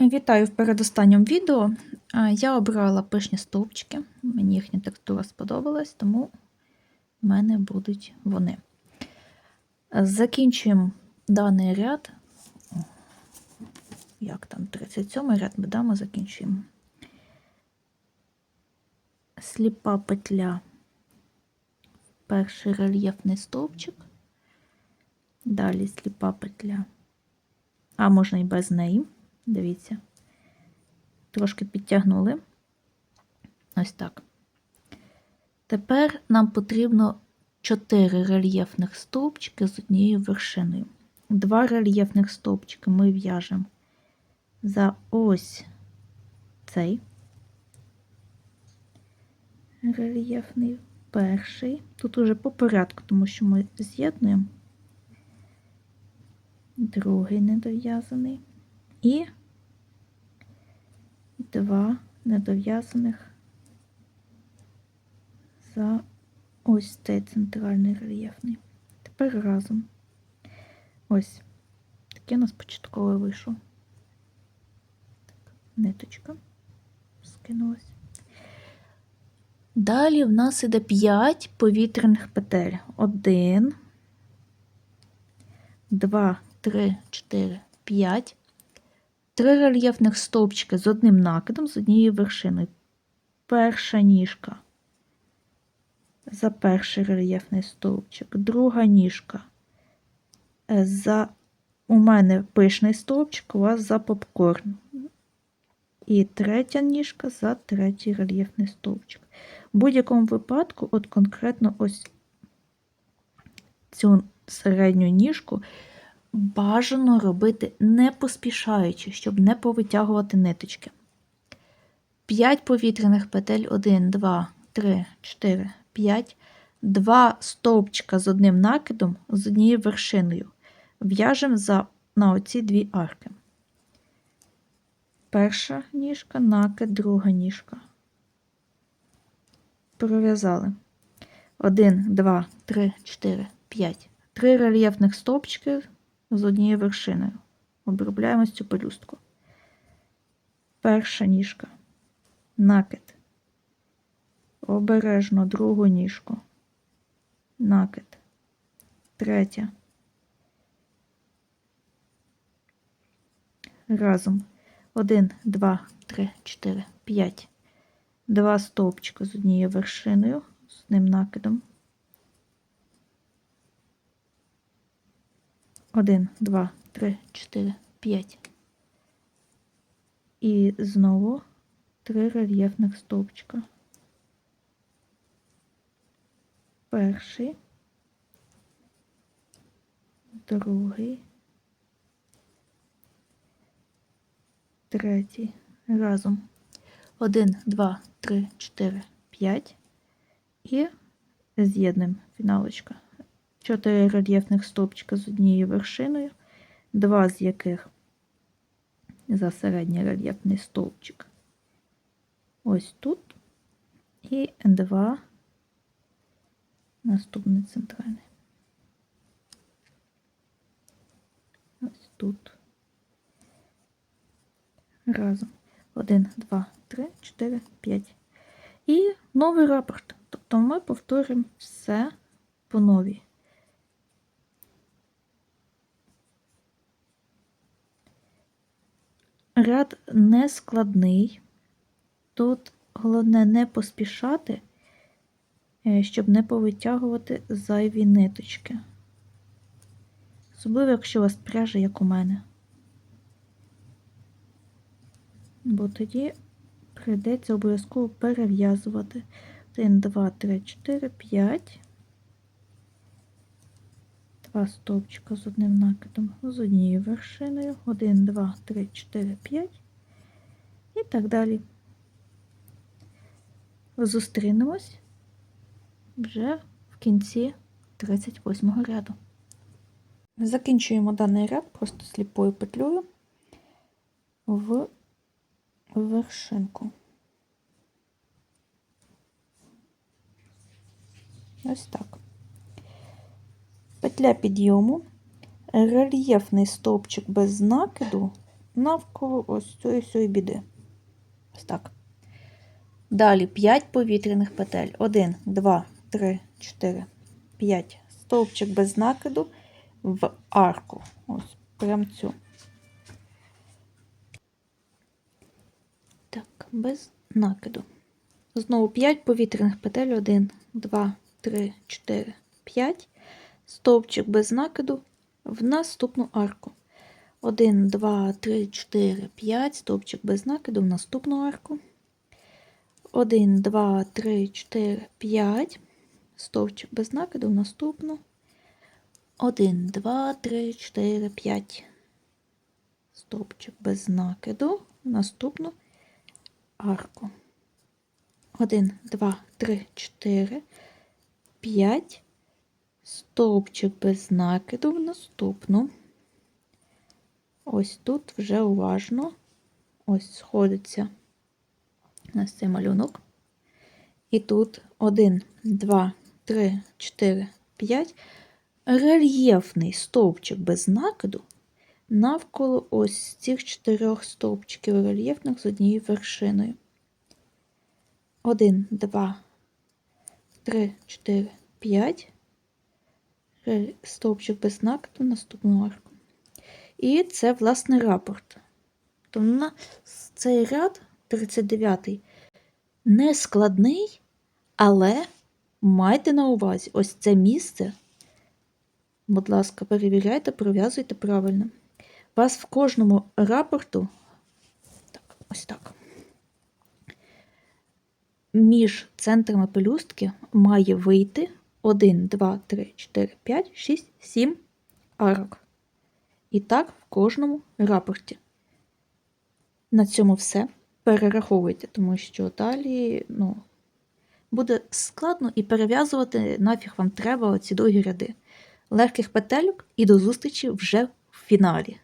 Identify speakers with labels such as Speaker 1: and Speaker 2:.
Speaker 1: Вітаю в передостанньому відео. Я обрала пишні стовпчики. Мені їхня текстура сподобалась, тому в мене будуть вони. Закінчуємо даний ряд. Як там, 37 ряд ми дамо, закінчуємо. Сліпа петля, перший рельєфний стовпчик. Далі сліпа петля. А можна і без неї. Дивіться. Трошки підтягнули. Ось так. Тепер нам потрібно 4 рельєфних стовпчики з однією вершиною. Два рельєфних стовпчики ми в'яжемо за ось цей рельєфний перший. Тут уже по порядку, тому що ми з'єднуємо. Другий недов'язаний. І два недов'язаних за ось цей центральний рельєфний. Тепер разом. Ось. Такий у нас початковий вийшов. Так, ниточка скинулась. Далі в нас іде 5 повітряних петель. Один, два, три, чотири, п'ять. Три рельєфних стовпчики з одним накидом, з однією вершиною. Перша ніжка за перший рельєфний стовпчик, друга ніжка за у мене пишний стовпчик, у вас за попкорн. І третя ніжка за третій рельєфний стовпчик. В будь-якому випадку, от конкретно ось цю середню ніжку бажано робити не поспішаючи, щоб не повитягувати ниточки. 5 повітряних петель 1, 2, 3, 4, 5, 2 стовпчика з одним накидом з однією вершиною. В'яжемо за, на оці дві арки. Перша ніжка, накид, друга ніжка. Пров'язали. 1, 2, 3, 4, 5. Три рельєфних стовпчики з однією вершиною. Обробляємо цю пелюстку. Перша ніжка. Накид. Обережно другу ніжку. Накид. Третя. Разом. Один, два, три, чотири, п'ять. Два стовпчика з однією вершиною, з ним накидом. Один, два, три, чотири, п'ять. І знову три рельєфних стовпчика. Перший, другий, третій. Разом. Один, два, три, чотири, п'ять. І з'єднуємо фіналочка. 4 рельєфних стовпчика з однією вершиною, два з яких за середній рельєфний стовпчик. Ось тут, і два наступний центральний. Ось тут. Разом. 1, 2, 3, 4, 5. І новий рапорт. Тобто ми повторюємо все по новій. Ряд не складний. Тут головне не поспішати, е, щоб не повитягувати зайві ниточки. Особливо, якщо у вас пряжа, як у мене. Бо тоді прийдеться обов'язково перев'язувати 1, 2, 3, 4, 5. Два стовпчика з одним накидом, з однією вершиною. 1, 2, 3, 4, 5 і так далі. Зустрінемось вже в кінці 38 ряду. Закінчуємо даний ряд просто сліпою петлею в вершинку. Ось так петля підйому, рельєфний стовпчик без накиду навколо ось цієї всієї біди. Ось так. Далі 5 повітряних петель. 1, 2, 3, 4, 5. Стовпчик без накиду в арку. Ось прям цю. Так, без накиду. Знову 5 повітряних петель. 1, 2, 3, 4, 5. Стовпчик без накиду в наступну арку. 1, 2, 3, 4, 5. Стовпчик без накиду в наступну арку. 1, 2, 3, 4, 5. Стовпчик без накиду в наступну. 1, 2, 3, 4, 5. Стовпчик без накиду в наступну арку. 1, 2, 3, 4, 5. Стовпчик без накиду в наступну. Ось тут вже уважно. Ось сходиться у нас цей малюнок. І тут 1, 2, 3, 4, 5. Рельєфний стовпчик без накиду навколо ось цих чотирьох стовпчиків рельєфних з однією вершиною. 1, 2, 3, 4, 5. Стовпчик без накиду наступну арку. І це, власне, рапорт. То на цей ряд 39 не складний, але майте на увазі ось це місце. Будь ласка, перевіряйте, пров'язуйте правильно. Вас в кожному рапорту, так, ось так, між центрами пелюстки має вийти 1, 2, 3, 4, 5, 6, 7 арок. І так в кожному рапорті. На цьому все. Перераховуйте, тому що далі ну, буде складно і перев'язувати нафіг вам треба оці довгі ряди. Легких петельок і до зустрічі вже в фіналі.